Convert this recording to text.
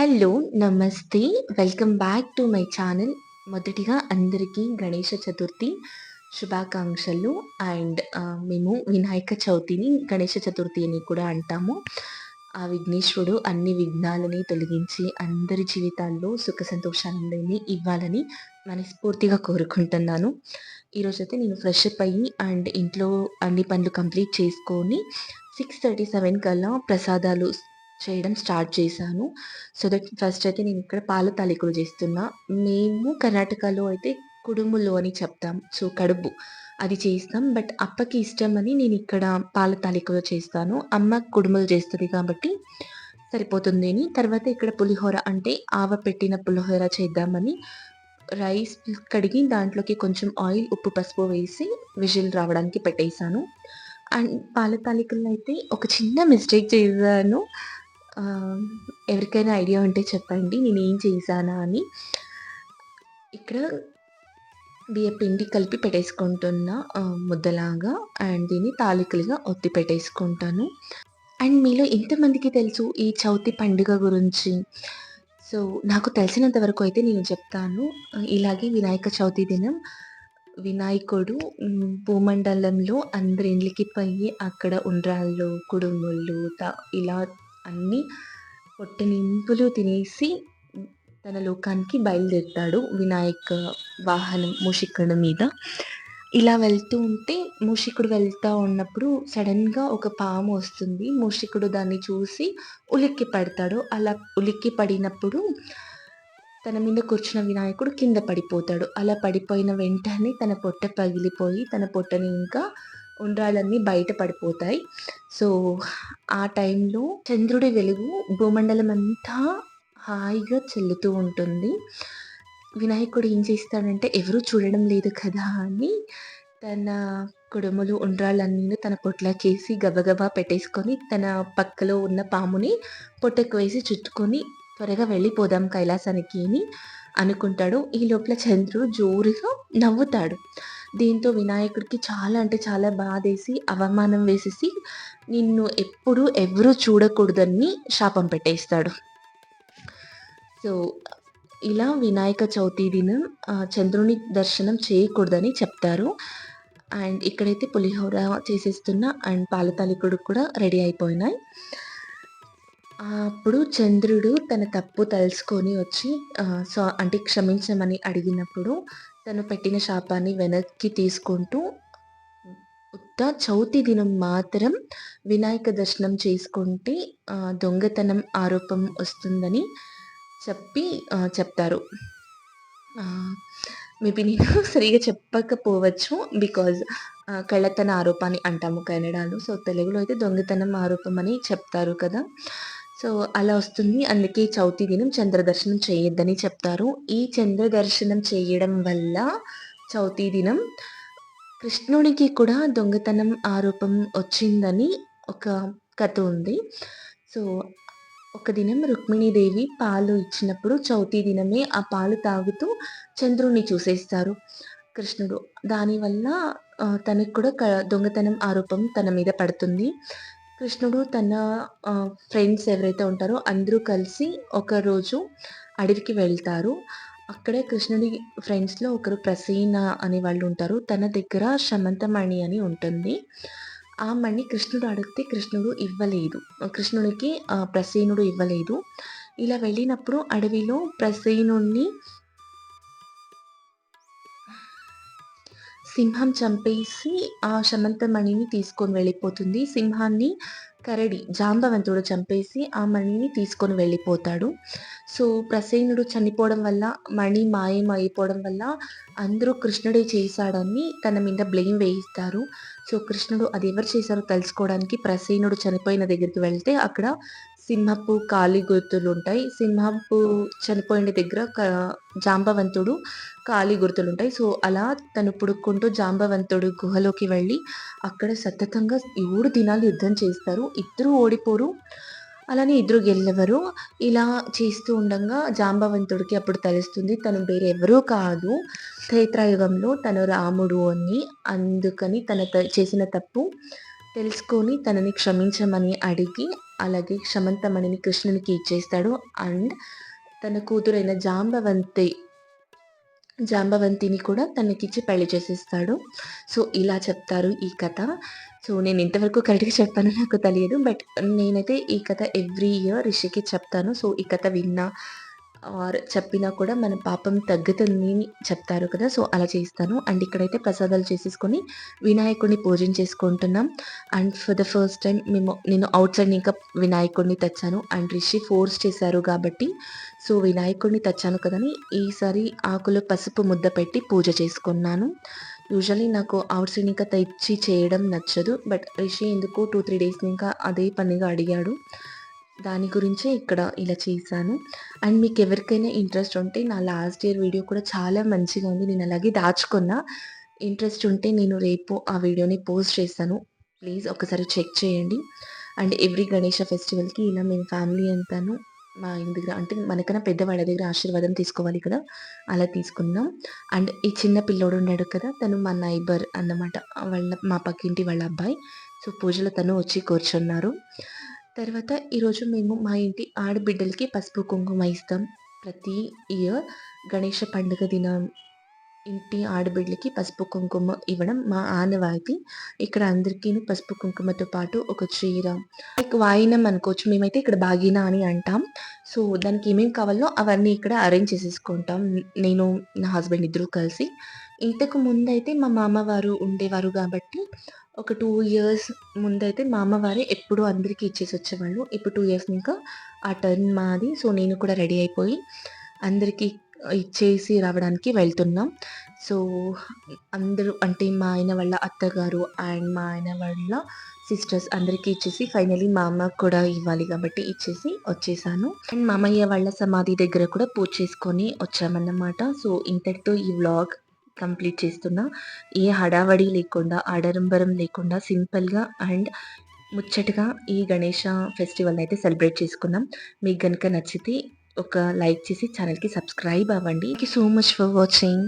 Hello! నమస్తే. Welcome back to my channel. మొదటిగా అందరికీ గణేష చతుర్థి శుభాకాంక్షలు. అండ్ మేము వినాయక చవితిని గణేష చతుర్థి అని కూడా అంటాము. ఆ విఘ్నేశ్వరుడు అన్ని విఘ్నాలని తొలగించి అందరి జీవితాల్లో సుఖ సంతోషాలని ఇవ్వాలని మనస్ఫూర్తిగా కోరుకుంటున్నాను. ఈరోజైతే నేను ఫ్రెష్ అప్ అయ్యి అండ్ ఇంట్లో అన్ని పనులు కంప్లీట్ చేసుకొని 6:37 కల్లా ప్రసాదాలు చేయడం స్టార్ట్ చేశాను. సో దట్ ఫస్ట్ అయితే నేను ఇక్కడ పాల తాలికలు చేస్తున్నా. మేము కర్ణాటకలో అయితే కుడుములు అని చెప్తాం. సో కడుపు అది చేస్తాం. బట్ అప్పకి ఇష్టం అని నేను ఇక్కడ పాల తాలికలు చేస్తాను. అమ్మ కుడుములు చేస్తుంది కాబట్టి సరిపోతుంది అని. తర్వాత ఇక్కడ పులిహోర అంటే ఆవ పెట్టిన పులిహోర చేద్దామని రైస్ కడిగి దాంట్లోకి కొంచెం ఆయిల్, ఉప్పు, పసుపు వేసి విజిల్ రావడానికి పెట్టేసాను. అండ్ పాల తాలికల్లో అయితే ఒక చిన్న మిస్టేక్ చేశాను. ఎవరికైనా ఐడియా ఉంటే చెప్పండి నేను ఏం చేశానా అని. ఇక్కడ బియ్యపిండి కలిపి పెట్టేసుకుంటున్న ముద్దలాగా అండ్ దీన్ని తాలికలుగా ఒత్తి పెట్టేసుకుంటాను. అండ్ మీలో ఎంతమందికి తెలుసు ఈ చవితి పండుగ గురించి? సో నాకు తెలిసినంత వరకు అయితే నేను చెప్తాను. ఇలాగే వినాయక చవితి దినం వినాయకుడు భూమండలంలో అందరి ఇండ్లకి పోయి అక్కడ ఉండ్రాళ్ళు, కుడుములు ఇలా అన్ని అన్నీ పొట్టనింపులు తినేసి తన లోకానికి బయలుదేరుతాడు. వినాయక వాహనం మూషికుడి మీద. ఇలా వెళ్తూ ఉంటే మూషికుడు వెళ్తూ ఉన్నప్పుడు సడన్గా ఒక పాము వస్తుంది. మూషికుడు దాన్ని చూసి ఉలిక్కి పడతాడు. అలా ఉలిక్కి పడినప్పుడు తన మీద కూర్చున్న వినాయకుడు కింద పడిపోతాడు. అలా పడిపోయిన వెంటనే తన పొట్ట పగిలిపోయి తన పొట్టని ఇంకా ఉండ్రాలన్నీ బయట పడిపోతాయి. సో ఆ టైంలో చంద్రుడి వెలుగు భూమండలం అంతా హాయిగా చెల్లుతూ ఉంటుంది. వినాయకుడు ఏం చేస్తాడంటే ఎవరూ చూడడం లేదు కదా అని తన కుడుములు, ఉండ్రాలన్నీ తన పొట్లకేసి గబగబా పెట్టేసుకొని తన పక్కలో ఉన్న పాముని పొట్టకు వేసి చుట్టుకొని త్వరగా వెళ్ళిపోదాం కైలాసానికి అని అనుకుంటాడు. ఈ లోపల చంద్రుడు జోరుగా నవ్వుతాడు. దీంతో వినాయకుడికి చాలా అంటే చాలా బాధేసి అవమానం వేసేసి నిన్ను ఎప్పుడు ఎవరు చూడకూడదని శాపం పెట్టేస్తాడు. సో ఇలా వినాయక చవితి దినం చంద్రుని దర్శనం చేయకూడదని చెప్తారు. అండ్ ఇక్కడైతే పులిహోర చేసేస్తున్నా అండ్ పాలతాలికుడు కూడా రెడీ అయిపోయినాయి. అప్పుడు చంద్రుడు తన తప్పు తలుసుకొని వచ్చి సో అంటే క్షమించమని అడిగినప్పుడు తను పెట్టిన శాపాన్ని వెనక్కి తీసుకుంటూ ఉత్త చవితి దినం మాత్రం వినాయక దర్శనం చేసుకుంటే దొంగతనం ఆరోపం వస్తుందని చెప్పి చెప్తారు. మేబీ నేను సరిగ్గా చెప్పకపోవచ్చు. బికాజ్ కళ్ళతన ఆరోపాన్ని అంటాము కన్నడలో. సో తెలుగులో అయితే దొంగతనం ఆరోపం అని చెప్తారు కదా! సో అలా వస్తుంది. అందుకే చవితి దినం చంద్రదర్శనం చేయొద్దని చెప్తారు. ఈ చంద్రదర్శనం చేయడం వల్ల చవితి దినం కృష్ణుడికి కూడా దొంగతనం ఆరోపం వచ్చిందని ఒక కథ ఉంది. సో ఒక దినం రుక్మిణీదేవి పాలు ఇచ్చినప్పుడు చవితి దినమే ఆ పాలు తాగుతూ చంద్రుణ్ణి చూసేస్తారు కృష్ణుడు. దానివల్ల తనకు కూడా క దొంగతనం ఆరోపం తన మీద పడుతుంది. కృష్ణుడు తన ఫ్రెండ్స్ ఎవరైతే ఉంటారో అందరూ కలిసి ఒకరోజు అడవికి వెళ్తారు. అక్కడే కృష్ణుడి ఫ్రెండ్స్‌లో ఒకరు ప్రసీన అనే వాళ్ళు ఉంటారు. తన దగ్గర శమంతమణి అని ఉంటుంది. ఆ మణి కృష్ణుడు అడిగితే కృష్ణుడు ఇవ్వలేదు. కృష్ణుడికి ప్రసీనుడు ఇవ్వలేదు. ఇలా వెళ్ళినప్పుడు అడవిలో ప్రసీనుణ్ణి సింహం చంపేసి ఆ శమంతమణిని తీసుకొని వెళ్ళిపోతుంది. సింహాన్ని కరడి జాంబవంతుడు చంపేసి ఆ మణిని తీసుకొని వెళ్ళిపోతాడు. సో ప్రసేనుడు చనిపోవడం వల్ల మణి మాయం అయిపోవడం వల్ల అందరూ కృష్ణుడే చేశాడని తన మీద బ్లేమ్ వేయిస్తారు. సో కృష్ణుడు అది ఎవరు చేశారో తెలుసుకోవడానికి ప్రసేనుడు చనిపోయిన దగ్గరికి వెళ్తే అక్కడ సింహపు కాలి గుర్తులుంటాయి. సింహపు చనిపోయిన దగ్గర క జాంబవంతుడు కాలి గుర్తులుంటాయి. సో అలా తను పుడుక్కుంటూ జాంబవంతుడు గుహలోకి వెళ్ళి అక్కడ సతతంగా ఏడు దినాలు యుద్ధం చేస్తారు. ఇద్దరు ఓడిపోరు. అలానే ఇద్దరు గెలవరు. ఇలా చేస్తూ ఉండగా జాంబవంతుడికి అప్పుడు తెలుస్తుంది తను వేరే ఎవరూ కాదు. త్రేతాయుగంలో తను రాముడు అని. అందుకని తన త చేసిన తప్పు తెలుసుకొని తనని క్షమించమని అడిగి అలాగే క్షమంతమణిని కృష్ణునికి ఇచ్చేస్తాడు. అండ్ తన కూతురైన జాంబవంతి జాంబవంతిని కూడా తనకిచ్చి పెళ్ళి చేసేస్తాడు. సో ఇలా చెప్తారు ఈ కథ. సో నేను ఇంతవరకు కరెక్ట్గా చెప్పానో నాకు తెలియదు. బట్ నేనైతే ఈ కథ ఎవ్రీ ఇయర్ రిషికి చెప్తాను. సో ఈ కథ విన్నా ఆర్ చెప్పినా కూడా మన పాపం తగ్గుతుంది చెప్తారు కదా సో అలా చేస్తాను. అండ్ ఇక్కడైతే ప్రసాదాలు చేసేసుకొని వినాయకుడిని పూజన చేసుకుంటున్నాం. And for the first time మేము నేను అవుట్ సైడ్ ఇంకా వినాయకుడిని తెచ్చాను. అండ్ రిషి ఫోర్స్ చేశారు కాబట్టి సో వినాయకుడిని తెచ్చాను కదని ఈసారి ఆకులు పసుపు ముద్ద పెట్టి పూజ చేసుకున్నాను. యూజువలీ నాకు అవుట్ సైడ్ ఇంకా తెచ్చి చేయడం నచ్చదు బట్ రిషి ఎందుకు టూ త్రీ డేస్ ఇంకా అదే పనిగా అడిగాడు. దాని గురించే ఇక్కడ ఇలా చేశాను. అండ్ మీకు ఎవరికైనా ఇంట్రెస్ట్ ఉంటే నా లాస్ట్ ఇయర్ వీడియో కూడా చాలా మంచిగా ఉంది. నేను అలాగే దాచుకున్నా. ఇంట్రెస్ట్ ఉంటే నేను రేపు ఆ వీడియోని పోస్ట్ చేస్తాను. ప్లీజ్ ఒకసారి చెక్ చేయండి. అండ్ ఎవ్రీ గణేష ఫెస్టివల్కి ఇలా మేము ఫ్యామిలీ అంతాను మా ఇంటి దగ్గర అంటే మనకన్నా పెద్దవాళ్ళ దగ్గర ఆశీర్వాదం తీసుకోవాలి కదా. అలా తీసుకున్నాం. అండ్ ఈ చిన్న పిల్లోడు ఉన్నాడు కదా తను మా నైబర్ అన్నమాట. వాళ్ళ మా పక్కింటి వాళ్ళ అబ్బాయి. సో పూజలో తను వచ్చి కూర్చున్నారు. తర్వాత ఈరోజు మేము మా ఇంటి ఆడబిడ్డలకి పసుపు కుంకుమ ఇస్తాం. ప్రతి ఇయర్ గణేష పండుగ దినం ఇంటి ఆడబిడ్డలకి పసుపు కుంకుమ ఇవ్వడం మా ఆనవాయితీ. ఇక్కడ అందరికీ పసుపు కుంకుమతో పాటు ఒక చీర లైక్ వాయినం అనుకోవచ్చు. మేమైతే ఇక్కడ బాగినా అని అంటాం. సో దానికి ఏమేమి కావాలో అవన్నీ ఇక్కడ అరేంజ్ చేసేసుకుంటాం. నేను నా హస్బెండ్ ఇద్దరు కలిసి. ఇంతకు ముందైతే మా మామవారు ఉండేవారు కాబట్టి ఒక టూ ఇయర్స్ ముందైతే మా అమ్మవారే ఎప్పుడు అందరికీ ఇచ్చేసి వచ్చేవాళ్ళు. ఇప్పుడు టూ ఇయర్స్ ఇంకా ఆ టర్న్ మాది. సో నేను కూడా రెడీ అయిపోయి అందరికీ ఇచ్చేసి రావడానికి వెళ్తున్నాం. సో అందరూ అంటే మా ఆయన వాళ్ళ అత్తగారు అండ్ మా ఆయన వాళ్ళ సిస్టర్స్ అందరికీ ఇచ్చేసి ఫైనలీ మా అమ్మకు కూడా ఇవ్వాలి కాబట్టి ఇచ్చేసి వచ్చేసాను. అండ్ మామయ్య వాళ్ళ సమాధి దగ్గర కూడా పూజ చేసుకొని వచ్చామన్నమాట. సో ఇంతటితో ఈ వ్లాగ్ కంప్లీట్ చేస్తున్నా. ఏ హడావడి లేకుండా ఆడంబరం లేకుండా సింపుల్గా అండ్ ముచ్చటగా ఈ గణేష ఫెస్టివల్ అయితే సెలబ్రేట్ చేసుకున్నాం. మీకు కనుక నచ్చితే ఒక లైక్ చేసి ఛానల్కి సబ్స్క్రైబ్ అవ్వండి. Thank you so much for watching